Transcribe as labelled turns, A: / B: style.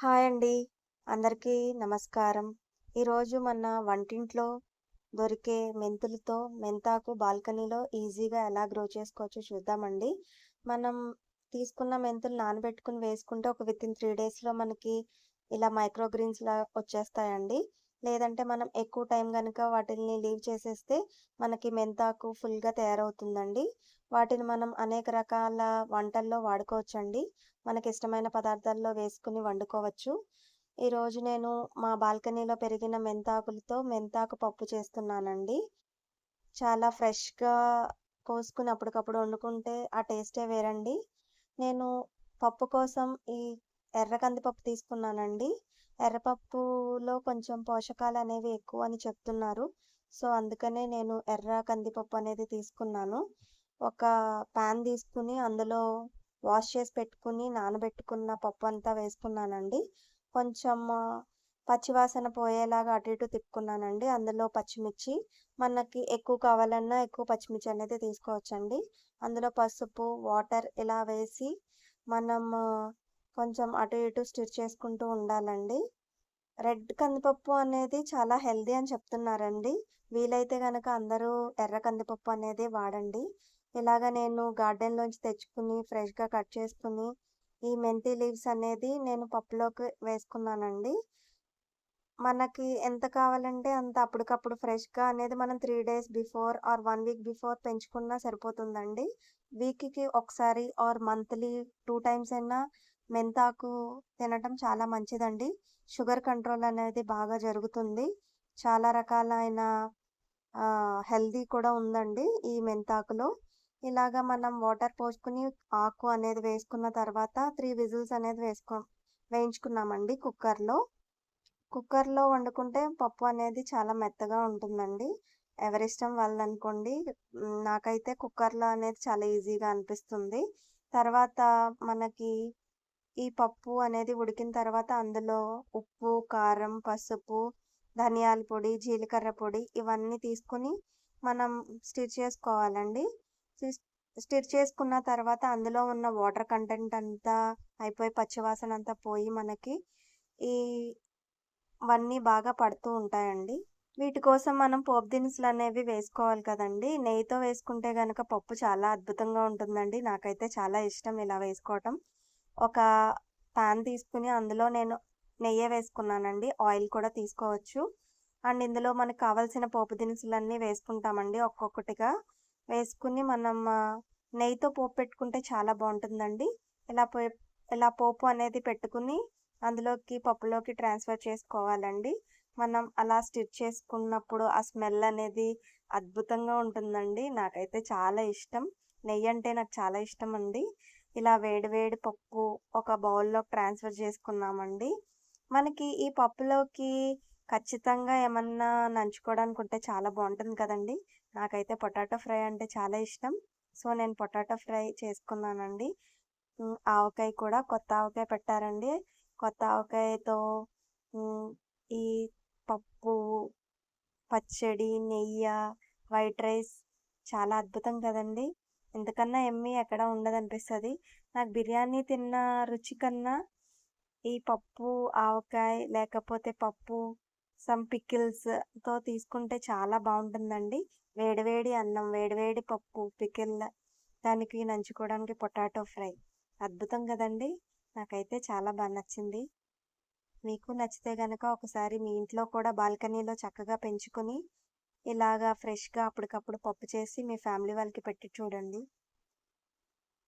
A: Hi అండి. అందరికీ నమస్కారం. ఈరోజు మన వంటింట్లో దొరికే మెంతులతో మెంతాకు బాల్కనీలో ఈజీగా ఎలా గ్రో చేసుకోవచ్చో చూద్దామండి. మనం తీసుకున్న మెంతులు నానబెట్టుకొని వేసుకుంటే ఒక వితిన్ త్రీ డేస్‌లో మనకి ఇలా మైక్రోగ్రీన్స్లా వచ్చేస్తాయండి. లేదంటే మనం ఎక్కువ టైం కనుక వాటిల్ని లీవ్ చేసేస్తే మనకి మెంతాకు ఫుల్‌గా తయారవుతుందండి. వాటిని మనం అనేక రకాల వంటల్లో వాడుకోవచ్చండి. మనకిష్టమైన పదార్థాల్లో వేసుకుని వండుకోవచ్చు. ఈరోజు నేను మా బాల్కనీలో పెరిగిన మెంతాకులతో మెంతాకు పప్పు చేస్తున్నానండి. చాలా ఫ్రెష్‌గా కోసుకుని అప్పటికప్పుడు వండుకుంటే ఆ టేస్టే వేరండి. నేను పప్పు కోసం ఈ ఎర్ర కందిపప్పు తీసుకున్నానండి. ఎర్రపప్పులో కొంచెం పోషకాలు అనేవి ఎక్కువ అని చెప్తున్నారు. సో, అందుకనే నేను ఎర్ర కందిపప్పు అనేది తీసుకున్నాను. ఒక పాన్ తీసుకొని అందులో వాష్ చేసి పెట్టుకుని నానబెట్టుకున్న పప్పు అంతా వేసుకున్నానండి. కొంచెం పచ్చివాసన పోయేలాగా అటు ఇటు తిప్పుకున్నానండి. అందులో పచ్చిమిర్చి మనకి ఎక్కువ కావాలన్నా ఎక్కువ పచ్చిమిర్చి అనేది తీసుకోవచ్చండి. అందులో పసుపు, వాటర్ ఇలా వేసి మనం కొంచెం అటు ఇటు స్టిర్ చేసుకుంటూ ఉండాలండి. రెడ్ కందిపప్పు అనేది చాలా హెల్దీ అని చెప్తున్నారండి. వీలైతే కనుక అందరూ ఎర్ర కందిపప్పు అనేది వాడండి. ఇలాగ నేను గార్డెన్‌లోంచి తెచ్చుకుని ఫ్రెష్‌గా కట్ చేసుకుని ఈ మెంతి లీవ్స్ అనేది నేను పప్పులోకి వేసుకున్నానండి. మనకి ఎంత కావాలంటే అంత అప్పటికప్పుడు ఫ్రెష్‌గా అనేది మనం three days before or one week before పెంచుకున్నా సరిపోతుందండి. వీక్‌కి ఒకసారి ఆర్ మంత్లీ టూ టైమ్స్ అయినా మెంతాకు తినటం చాలా మంచిదండి. షుగర్ కంట్రోల్ అనేది బాగా జరుగుతుంది. చాలా రకాలైన హెల్దీ కూడా ఉందండి ఈ మెంతాకులో. ఇలాగ మనం వాటర్ పోసుకొని ఆకు అనేది వేసుకున్న తర్వాత త్రీ విజిల్స్ అనేది వేసుకో వేయించుకున్నామండి కుక్కర్‌లో. కుక్కర్‌లో వండుకుంటే పప్పు అనేది చాలా మెత్తగా ఉంటుందండి. ఎవరిష్టం వాళ్ళు అనుకోండి నాకైతే కుక్కర్‌లో అనేది చాలా ఈజీగా అనిపిస్తుంది. తర్వాత మనకి ఈ పప్పు అనేది ఉడికిన తర్వాత అందులో ఉప్పు, కారం, పసుపు, ధనియాల పొడి, జీలకర్ర పొడి ఇవన్నీ తీసుకొని మనం స్టిర్ చేసుకోవాలండి. స్టిర్ చేసుకున్న తర్వాత అందులో ఉన్న వాటర్ కంటెంట్ అంతా అయిపోయి పచ్చివాసన అంతా పోయి మనకి ఈ వన్నీ బాగా పడుతూ ఉంటాయండి. వీటి కోసం మనం పోపు దినుసులనేవి వేసుకోవాలి కదండి నెయ్యితో వేసుకుంటే కనుక పప్పు చాలా అద్భుతంగా ఉంటుందండి. నాకైతే చాలా ఇష్టం ఇలా వేసుకోవటం. ఒక పాన్ తీసుకొని అందులో నేను నెయ్యి వేసుకున్నానండి. ఆయిల్ కూడా తీసుకోవచ్చు. అండ్ ఇందులో మనకు కావాల్సిన పోపు దినుసులన్నీ వేసుకుంటామండి ఒక్కొక్కటిగా. వేసుకుని మనం నెయ్యితో పోపు పెట్టుకుంటే చాలా బాగుంటుందండి ఇలా పో ఇలా పోపు అనేది పెట్టుకుని అందులోకి పప్పులోకి ట్రాన్స్‌ఫర్ చేసుకోవాలండి. మనం అలా స్టిచ్ చేసుకున్నప్పుడు ఆ స్మెల్ అనేది అద్భుతంగా ఉంటుందండి. నాకైతే చాలా ఇష్టం. నెయ్యి అంటే నాకు చాలా ఇష్టం అండి ఇలా వేడివేడి పప్పు ఒక బౌల్లో ట్రాన్స్‌ఫర్ చేసుకున్నామండి. మనకి ఈ పప్పులోకి ఖచ్చితంగా ఏమన్నా నంచుకోవడానికి ఉంటే చాలా బాగుంటుంది కదండీ! నాకైతే పొటాటో ఫ్రై అంటే చాలా ఇష్టం. సో, నేను పొటాటో ఫ్రై చేసుకున్నానండి. ఆవకాయ కూడా కొత్త ఆవకాయ పెట్టారండి. కొత్త ఆవకాయతో ఈ పప్పు, పచ్చడి, నెయ్యి వైట్ రైస్ చాలా అద్భుతం కదండీ! ఇంతకన్నా ఎమ్మి ఎక్కడ ఉండదనిపిస్తుంది నాకు బిర్యానీ తిన్న రుచి కన్నా ఈ పప్పు, ఆవకాయ లేకపోతే పప్పు, సమ్ పికిల్స్‌తో తీసుకుంటే చాలా బాగుంటుందండి వేడివేడి అన్నం, వేడివేడి పప్పు, పికిల్ దానికి నంచుకోవడానికి పొటాటో ఫ్రై అద్భుతం కదండీ! నాకైతే చాలా బాగా నచ్చింది. మీకు నచ్చితే గనక ఒకసారి మీ ఇంట్లో కూడా బాల్కనీలో చక్కగా పెంచుకొని ఇలాగా ఫ్రెష్‌గా అప్పటికప్పుడు పప్పు చేసి మీ ఫ్యామిలీ వాళ్ళకి పెట్టి చూడండి.